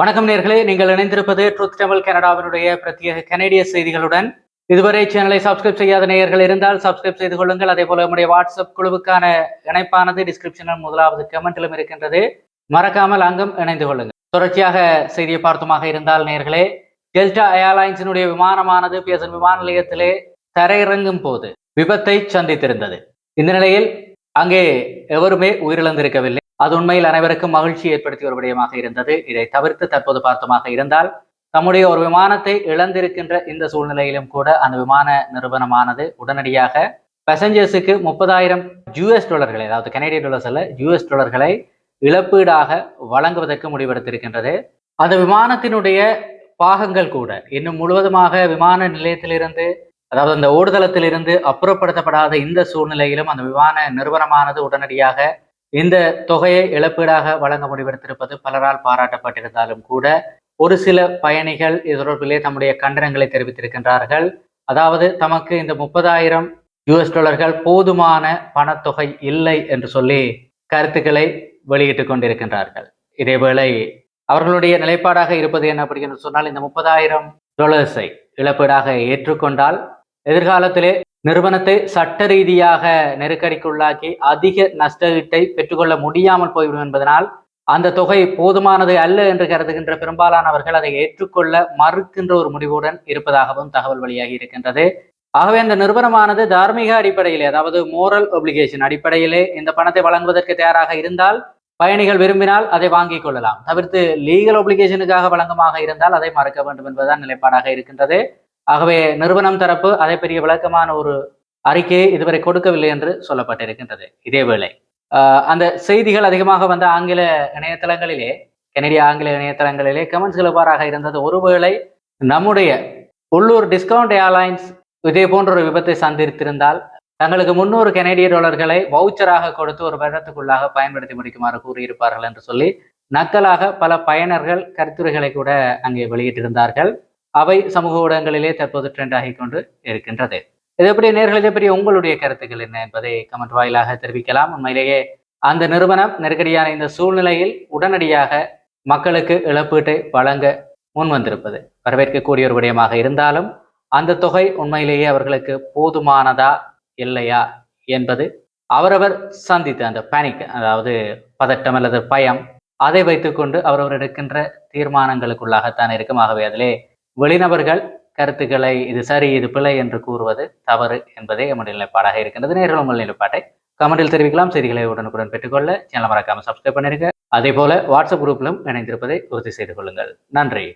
வணக்கம் நேர்களே நீங்கள் இணைந்திருப்பது ட்ரூத் தமிழ் கனடாவினுடைய பிரத்யேக கனேடிய செய்திகளுடன். இதுவரை சேனலை சப்ஸ்கிரைப் செய்யாத நேயர்கள் இருந்தால் சப்ஸ்கிரைப் செய்து கொள்ளுங்கள். அதே போல நம்முடைய வாட்ஸ்அப் குழுவுக்கான இணைப்பானது டிஸ்கிரிப்ஷனில் முதலாவது கமெண்டிலும் இருக்கின்றது. மறக்காமல் அங்கும் இணைந்து கொள்ளுங்கள். தொடர்ச்சியாக செய்தியை பார்த்துமாக இருந்தால் நேர்களே டெல்டா ஏர்லைன்ஸினுடைய விமானமானது பிஎஸ்என் விமான நிலையத்திலே தரையிறங்கும் போது விபத்தை சந்தித்திருந்தது. இந்த நிலையில் அங்கே எவருமே உயிரிழந்திருக்கவில்லை. அது உண்மையில் அனைவருக்கும் மகிழ்ச்சி ஏற்படுத்திய ஒரு விடயமாக இருந்தது. இதை தவிர்த்து தற்போது பார்த்தமாக இருந்தால் தம்முடைய ஒரு விமானத்தை இழந்திருக்கின்ற இந்த சூழ்நிலையிலும் கூட அந்த விமான நிறுவனமானது உடனடியாக பேசஞ்சர்ஸுக்கு முப்பதாயிரம் யூஎஸ் டாலர்களை அதாவது கனேடிய டாலர்ஸ் அல்ல யூஎஸ் டாலர்களை இழப்பீடாக வழங்குவதற்கு முடிவெடுத்திருக்கின்றது. அந்த விமானத்தினுடைய பாகங்கள் கூட இன்னும் முழுவதுமாக விமான நிலையத்திலிருந்து அதாவது அந்த ஓடுதளத்திலிருந்து அப்புறப்படுத்தப்படாத இந்த சூழ்நிலையிலும் அந்த விமான நிறுவனமானது உடனடியாக இந்த தொகையை இழப்பீடாக வழங்க முடிவெடுத்திருப்பது பலரால் பாராட்டப்பட்டிருந்தாலும் கூட ஒரு சில பயணிகள் இது தொடர்பிலே தம்முடைய கண்டனங்களை தெரிவித்திருக்கின்றார்கள். அதாவது தமக்கு இந்த முப்பதாயிரம் யூஎஸ் டாலர்கள் போதுமான பணத்தொகை இல்லை என்று சொல்லி கருத்துக்களை வெளியிட்டு கொண்டிருக்கின்றார்கள். இதேவேளை அவர்களுடைய நிலைப்பாடாக இருப்பது என்ன அப்படி என்று சொன்னால் இந்த முப்பதாயிரம் டாலர்ஸை இழப்பீடாக ஏற்றுக்கொண்டால் எதிர்காலத்திலே நிறுவனத்தை சட்ட ரீதியாக நெருக்கடிக்குள்ளாக்கி அதிக நஷ்டஈட்டை பெற்றுக்கொள்ள முடியாமல் போய்விடும் என்பதனால் அந்த தொகை போதுமானது அல்ல என்று கருதுகின்ற பெரும்பாலானவர்கள் அதை ஏற்றுக்கொள்ள மறுக்கின்ற ஒரு முடிவுடன் இருப்பதாகவும் தகவல் வெளியாகி இருக்கின்றது. ஆகவே அந்த நிறுவனமானது தார்மீக அடிப்படையிலே அதாவது மோரல் ஒப்ளிகேஷன் அடிப்படையிலே இந்த பணத்தை வழங்குவதற்கு தயாராக இருந்தால் பயணிகள் விரும்பினால் அதை வாங்கிக் கொள்ளலாம். தவிர்த்து லீகல் ஒப்ளிகேஷனுக்காக வழங்குமாக இருந்தால் அதை மறக்க வேண்டும் என்பதுதான் நிலைப்பாடாக இருக்கின்றது. ஆகவே நிறுவனம் தரப்பு அதை பெரிய விளக்கமான ஒரு அறிக்கையை இதுவரை கொடுக்கவில்லை என்று சொல்லப்பட்டிருக்கின்றது. இதேவேளை அந்த செய்திகள் அதிகமாக வந்த ஆங்கில இணையதளங்களிலே கனடிய ஆங்கில இணையதளங்களிலே கமெண்ட்ஸ்கள் எவ்வாறாக இருந்தது? ஒருவேளை நம்முடைய உள்ளூர் டிஸ்கவுண்ட் ஏர்லைன்ஸ் இதே போன்ற ஒரு விபத்தை சந்தித்திருந்தால் தங்களுக்கு முன்னூறு கனேடிய டாலர்களை வவுச்சராக கொடுத்து ஒரு வருடத்துக்குள்ளாக பயன்படுத்தி முடிக்குமாறு கூறியிருப்பார்கள் என்று சொல்லி நக்கலாக பல பயனர்கள் கருத்துரைகளை கூட அங்கே வெளியிட்டிருந்தார்கள். அவை சமூக ஊடகங்களிலே தற்போது ட்ரெண்ட் ஆகி கொண்டு இருக்கின்றது. இதை எப்படி நேர்கள் இதை பற்றி உங்களுடைய கருத்துக்கள் என்ன என்பதை கமெண்ட் வாயிலாக தெரிவிக்கலாம். உண்மையிலேயே அந்த நிறுவனம் நெருக்கடியான இந்த சூழ்நிலையில் உடனடியாக மக்களுக்கு இழப்பீட்டை வழங்க முன்வந்திருப்பது. வரவேற்கக்கூடிய ஒரு விடயமாக இருந்தாலும் அந்த தொகை உண்மையிலேயே அவர்களுக்கு போதுமானதா இல்லையா என்பது அவரவர் சந்தித்த அந்த பேனிக் அதாவது பதட்டம் அல்லது பயம் அதை வைத்துக்கொண்டு அவரவர் எடுக்கின்ற தீர்மானங்களுக்குள்ளாகத்தான் இருக்கும். ஆகவே அதிலே வெளிநபர்கள் கருத்துக்களை இது சரி இது பிழை என்று கூறுவது தவறு என்பதே நம்முடைய நிலைப்பாடாக இருக்கின்றது. நேரில் உங்கள் நிலைப்பாட்டை கமெண்டில் தெரிவிக்கலாம். செய்திகளை உடனுக்குடன் பெற்றுக்கொள்ள சேனல் மறக்காமல் சப்ஸ்கிரைப் பண்ணிருங்க. அதே போல வாட்ஸ்அப் குரூப்பிலும் இணைந்திருப்பதை உறுதி செய்து கொள்ளுங்கள். நன்றி.